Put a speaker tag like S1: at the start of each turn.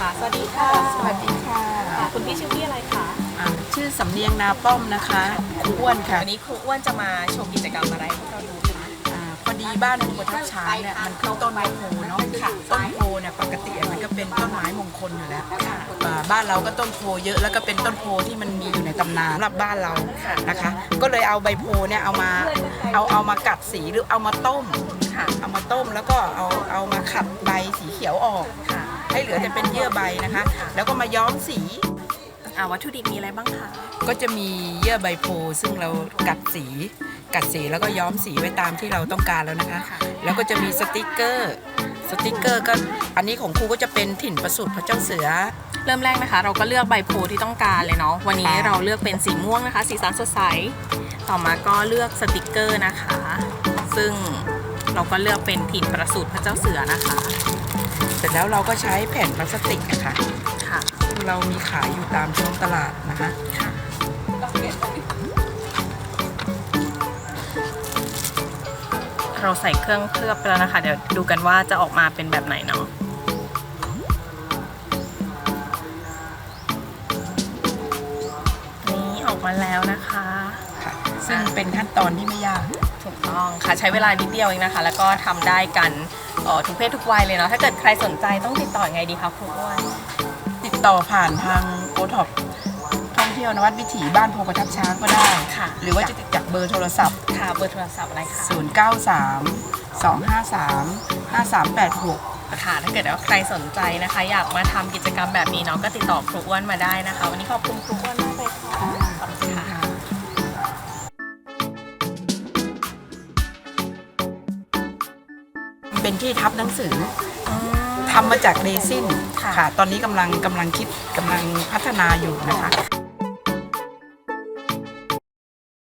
S1: ค่ะ สวัสดีค่ะ สวัสดี
S2: ค่ะ
S1: คุณพี่ชื่อพี่อะไรคะ
S2: อ่าชื่อสำเนียงนาป้อมนะคะครูอ้วนค่ะ
S1: วันนี้ครูอ้วนจะมาโชว์กิจกรรมอะไรให้กเราดูคะ
S2: อ่าพอดีบ้านครูประทับช้างเนี่ยมันเขึ้นต้นไม้โพเนาะต้นโพเนี่ยปกติมันก็เป็นต้นไม้มงคลอยู่แล้วค่ะบ้านเราก็ต้นโพเยอะแล้วก็เป็นต้นโพที่มันมีอยู่ในตำนานสำหรับบ้านเราค่ะนะคะ ก็เลยเอาใบโพเนี่ยเอามาเอาเอามากัดสีหรือเอามาต้ม
S1: ค่ะ
S2: เอามาต้มแล้วก็เอาเอา เหลือแต่เป็นเยื่อใบนะคะ แล้วก็มาย้อมสี
S1: อ่าวัตถุดิบมีอะไรบ้างคะ
S2: ก็จะมีเยื่อใบโพซึ่งเรากัดสีกัดสีแล้วก็ย้อมสีไว้ตามที่เราต้องการแล้วนะคะ แล้วก็จะมีสติกเกอร์สติกเกอร์ก็อันนี้ของครูก็จะเป็นถิ่นประสูติพระเจ้าเสือ
S1: เริ่มแรกนะคะ เราก็เลือกใบโพธิ์ที่ต้องการเลยเนาะวันนี้
S2: ค่ะ
S1: เราเลือกเป็นสีม่วงนะคะ สีสันสดใสต่อมาก็เลือกสติกเกอร์นะคะ ซึ่งเราก็เลือกเป็นถิ่นประสูติพระเจ้าเสือนะคะ
S2: เส ร็จแล้วเราก็ใช้แผ่นพลาสติกอะค่ะ
S1: ค่ะ
S2: ซึ่งเรามีขายอยู่ตามท้องตลาดนะคะ
S1: เราใส่เครื่องเคลือบไปแล้วนะคะ เดี๋ยวดูกันว่าจะออกมาเป็นแบบไหนเนาะนี่ออกมาแล้วนะคะ
S2: ค่ะ ซึ่งเป็นขั้นตอนที่ไม่ยาก
S1: ถูกต้องค่ะใช้เวลานิดเดียวเองนะคะ แล้วก็ทำได้กันเอ่อทุกเพศทุกวัยเลยเนาะถ้าเกิดใครสนใจต้องติดต่อยังไงดีคะครูอ้วน
S2: ติดต่อผ่านทางโอท็อปท่องเที่ยวนวัดวิถีบ้านโพประทับช้างก็ได้
S1: ค่ะ
S2: หรือว่าจะติดจากเบอร์โทรศัพท์
S1: ค่ะเบอร์โทรศัพท์อะไรคะ
S2: 093 253 5386
S1: ค่ะถ้าเกิดว่าใครสนใจนะคะ อยากมาทำกิจกรรมแบบนี้เนาะก็ติดต่อครูอ้วนมาได้นะคะ วันนี้ขอบคุณครูอ้วน
S2: เป็นที่ทับหนังสือ
S1: อืม
S2: ทำมาจากเรซิน
S1: ค่ะ
S2: ค่ะ ตอนนี้กำลังกำลังคิดกำลังพัฒนาอยู่นะคะ